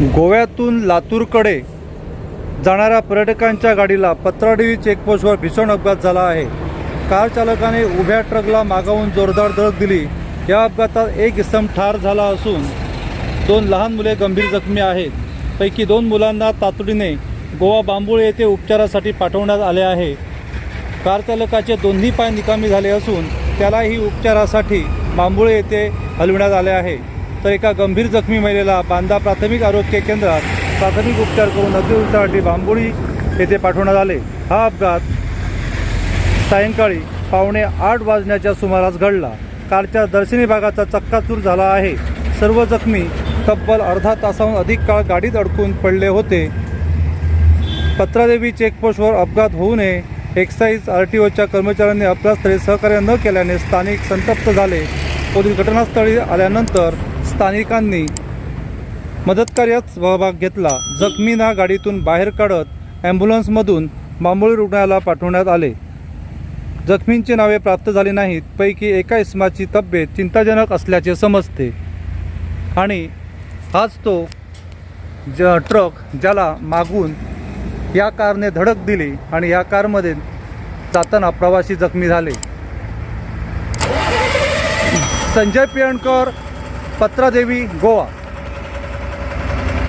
गोव्यातून लातूरकडे जाणाऱ्या पर्यटकांच्या गाडीला पत्राडवी चेकपोस्टवर भीषण अपघात झाला आहे. कार चालकाने उभ्या ट्रकला मागावून जोरदार धडक दिली. या अपघातात एक इसम ठार झाला असून दोन लहान मुले गंभीर जखमी आहेत. पैकी दोन मुलांना तातडीने गोवा बांबुळे येथे उपचारासाठी पाठवण्यात आले आहे. कार चालकाचे दोन्ही पाय निकामी झाले असून त्यालाही उपचारासाठी बांबुळे येथे हलविण्यात आले आहे. तर एका गंभीर जखमी महिलेला बांदा प्राथमिक आरोग्य केंद्रात प्राथमिक उपचार करून अग्नि बांबोळी येथे पाठवण्यात आले. हा अपघात सायंकाळी पावणे आठ वाजण्याच्या सुमारास घडला. कारच्या दर्शनी भागाचा चक्काचूर झाला आहे. सर्व जखमी तब्बल अर्धा तासाहून अधिक काळ गाडीत अडकून पडले होते. पत्रादेवी चेकपोस्टवर अपघात होऊ नये एक्साईज आर टी ओच्या कर्मचाऱ्यांनी अपघातस्थळी सहकार्य न केल्याने स्थानिक संतप्त झाले. पोलीस घटनास्थळी आल्यानंतर स्थानिकांनी मदतकार्यात सहभाग घेतला. जखमींना गाडीतून बाहेर काढत ॲम्ब्युलन्समधून मांबोळी रुग्णालयाला पाठवण्यात आले. जखमींची नावे प्राप्त झाली नाहीत पैकी एका इसमाची तब्येत चिंताजनक असल्याचे समजते. आणि हाच तो ज ट्रक ज्याला मागून या कारने धडक दिली आणि या कारमध्ये जाताना प्रवासी जखमी झाले. संजय पियणकर पत्रादेवी गोवा.